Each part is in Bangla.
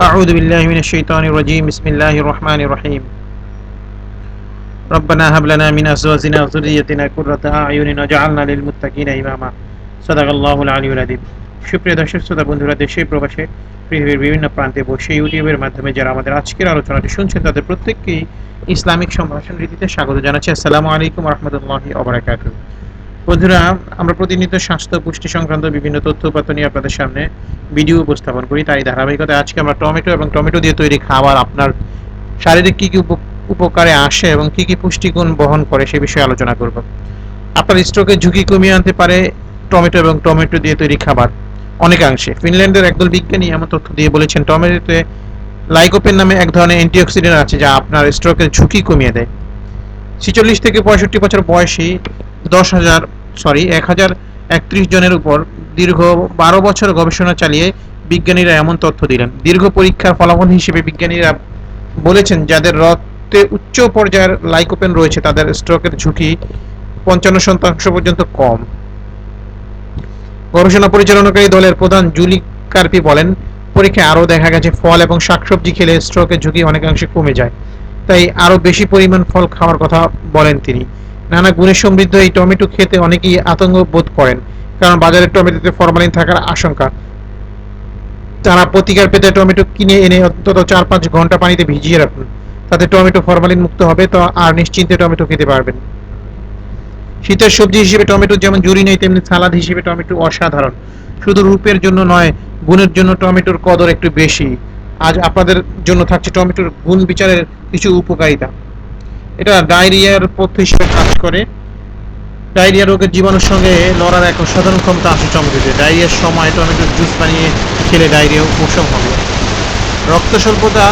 أعوذ بالله من الشيطان الرجيم بسم الله الرحمن الرحيم ربنا هب لنا من أزواجنا وذريتنا قرة أعين واجعلنا للمتقين إماما صدق الله العلي العظيم সুপ্রিয় দর্শক শ্রোতা বন্ধুরা দেশে প্রবাসে পৃথিবীর বিভিন্ন প্রান্তে বসে ইউটিউবের মাধ্যমে যারা আমাদের আজকের আলোচনাটি শুনছেন তাদের প্রত্যেককেই ইসলামিক সম্ভাষণ রীতিতে স্বাগত জানাচ্ছি আসসালামু আলাইকুম রহমতুল্লাহি অবরাকাতুহ বন্ধুরা, আমরা প্রতিনিয়ত স্বাস্থ্য, পুষ্টি সংক্রান্ত বিভিন্ন তথ্য উপাত্ত নিয়ে আপনাদের সামনে ভিডিও উপস্থাপন করি। তাই ধারাবাহিকতায় আজকে আমরা টমেটো এবং টমেটো দিয়ে তৈরি খাবার, আপনার শারীরিক কী কী উপ- উপকারে আসে এবং কী কী পুষ্টিগুণ বহন করে সে বিষয়ে আলোচনা করব। আপনার স্ট্রোকের ঝুঁকি কমিয়ে আনতে পারে টমেটো এবং টমেটো দিয়ে তৈরি খাবার অনেকাংশে। ফিনল্যান্ডের একদল বিজ্ঞানী এমন তথ্য দিয়ে বলেছেন, টমেটোতে লাইকোপেন নামে এক ধরনের অ্যান্টিঅক্সিডেন্ট আছে যা আপনার স্ট্রোকের ঝুঁকি কমিয়ে দেয়। ছিচল্লিশ থেকে পঁয়ষট্টি বছর বয়সী দশ হাজার সরি এক হাজার একত্রিশ জনের উপর দীর্ঘ বারো বছর গবেষণা চালিয়ে বিজ্ঞানীরা এমন তথ্য দিলেন। দীর্ঘ পরীক্ষার ফলাফল হিসেবে বিজ্ঞানীরা বলেছেন, যাদের রক্তে উচ্চ পর্যায়ের লাইকোপেন রয়েছে, তাদের স্ট্রোকের ঝুঁকি পঞ্চান্ন শতাংশ পর্যন্ত কম। গবেষণা পরিচালনাকারী দলের প্রধান জুলি কার্পি বলেন, পরীক্ষায় আরও দেখা গেছে ফল এবং শাকসবজি খেলে স্ট্রোকের ঝুঁকি অনেকাংশে কমে যায়। তাই আরও বেশি পরিমাণ ফল খাওয়ার কথা বলেন তিনি। নানা গুণে সমৃদ্ধ এই টমেটো খেতে অনেকেই আতঙ্ক বোধ করেন, কারণ বাজারে টমেটোতে ফরমালিন থাকার আশঙ্কা। তারা প্রতিকার পেতে টমেটো কিনে এনে অন্তত চার পাঁচ ঘণ্টা পানিতে ভিজিয়ে রাখুন, তাতে টমেটো ফরমালিন মুক্ত হবে, তো আর নিশ্চিন্তে টমেটো খেতে পারবেন। শীতের সবজি হিসেবে টমেটো যেমন জুড়ি নেই, তেমনি সালাদ হিসেবে টমেটো অসাধারণ। শুধু রূপের জন্য নয়, গুণের জন্য টমেটোর কদর একটু বেশি। আজ আপনাদের জন্য থাকছে টমেটোর গুণ বিচারের কিছু উপকারিতা। এটা ডায়রিয়ার পথ্য হিসেবে কাজ করে। ডায়রিয়া রোগের জীবাণুর সঙ্গে লড়ার এক অসাধারণ ক্ষমতা আছে টমেটোতে ডায়রিয়ার সময় টমেটোর জুস বানিয়ে খেলে ডায়রিয়া উপশম হবে। রক্ত স্বল্পতা,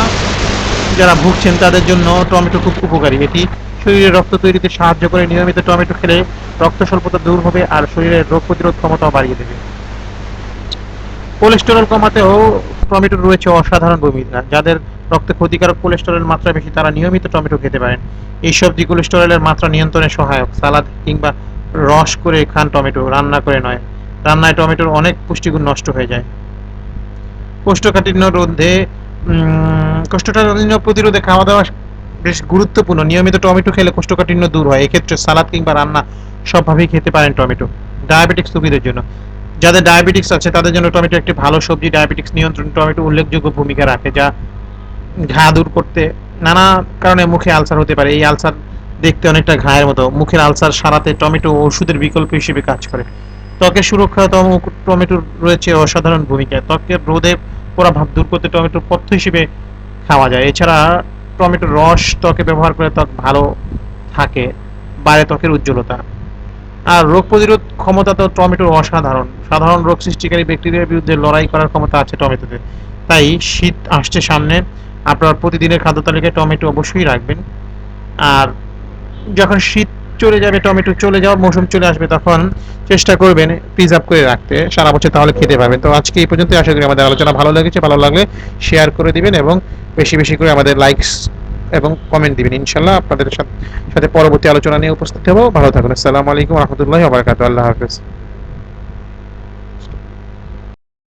যারা ভুগছেন তাদের জন্য টমেটো খুব উপকারী। এটি শরীরে রক্ত তৈরিতে সাহায্য করে। নিয়মিত টমেটো খেলে রক্ত স্বল্পতা দূর হবে আর শরীরের রোগ প্রতিরোধ ক্ষমতাও বাড়িয়ে দেবে। কোলেস্টেরল কমাতেও টমেটোর রয়েছে অসাধারণ ভূমিকা যাদের রক্তে ক্ষতিকারক কোলেস্টেরলের মাত্রা বেশি, তারা নিয়মিত টমেটো খেতে পারেন। এই সবজি কোলেস্টেরলের মাত্রা নিয়ন্ত্রণে সহায়ক। সালাদ কিংবা রস করে খান টমেটো, রান্না করে নয়। রান্নায় টমেটোর অনেক পুষ্টিগুণ নষ্ট হয়ে যায়। কোষ্ঠকাঠিন্য রোধে কোষ্ঠকাঠিন্য প্রতিরোধে খাওয়া দাওয়া বেশ গুরুত্বপূর্ণ। নিয়মিত টমেটো খেলে কোষ্ঠকাঠিন্য দূর হয়। এক্ষেত্রে সালাদ কিংবা রান্না সবভাবেই খেতে পারেন টমেটো। ডায়াবেটিক্স রোগীদের জন্য। যাদের ডায়াবেটিক্স আছে, তাদের জন্য টমেটো একটি ভালো সবজি। ডায়াবেটিক্স নিয়ন্ত্রণ টমেটো উল্লেখযোগ্য ভূমিকা রাখে, যা ঘা দূর করতে নানা কারণে মুখে আলসার হতে পারে। এই আলসার দেখতে অনেকটা ঘায়ের মতো। মুখের আলসার সারাতে টমেটো ওষুধের বিকল্প হিসেবে কাজ করে। ত্বকের সুরক্ষা টমেটোর রয়েছে অসাধারণ ভূমিকা। ত্বকের রোদে পোড়া ভাব দূর করতে টমেটোর পথ্য হিসেবে খাওয়া যায়। এছাড়া টমেটোর রস ত্বকে ব্যবহার করে ত্বক ভালো থাকে, বাড়ে ত্বকের উজ্জ্বলতা। আর রোগ প্রতিরোধ ক্ষমতা তো টমেটোর অসাধারণ। সাধারণ রোগ সৃষ্টিকারী ব্যাকটেরিয়ার বিরুদ্ধে লড়াই করার ক্ষমতা আছে টমেটোতে। তাই শীত আসছে সামনে। আপনার প্রতিদিনের খাদ্য তালিকায় টমেটো অবশ্যই রাখবেন। আর যখন শীত চলে যাবে, টমেটো চলে যাওয়ার মৌসুম চলে আসবে, তখন চেষ্টা করবেন প্রিজার্ভ করে রাখতে। সারা বছর তাহলে খেতে পারবেন। তো আজকে এই পর্যন্ত আশা করি আমাদের আলোচনা ভালো লেগেছে। ভালো লাগলে শেয়ার করে দিবেন এবং বেশি বেশি করে আমাদের লাইকস এবং কমেন্ট দিবেন। ইনশাল্লাহ আপনাদের সাথে সাথে পরবর্তী আলোচনা নিয়ে উপস্থিত হব। ভালো থাকুন। আসসালামু আলাইকুম রহমতুল্লাহ আবরকাত আল্লাহ হাফেজ।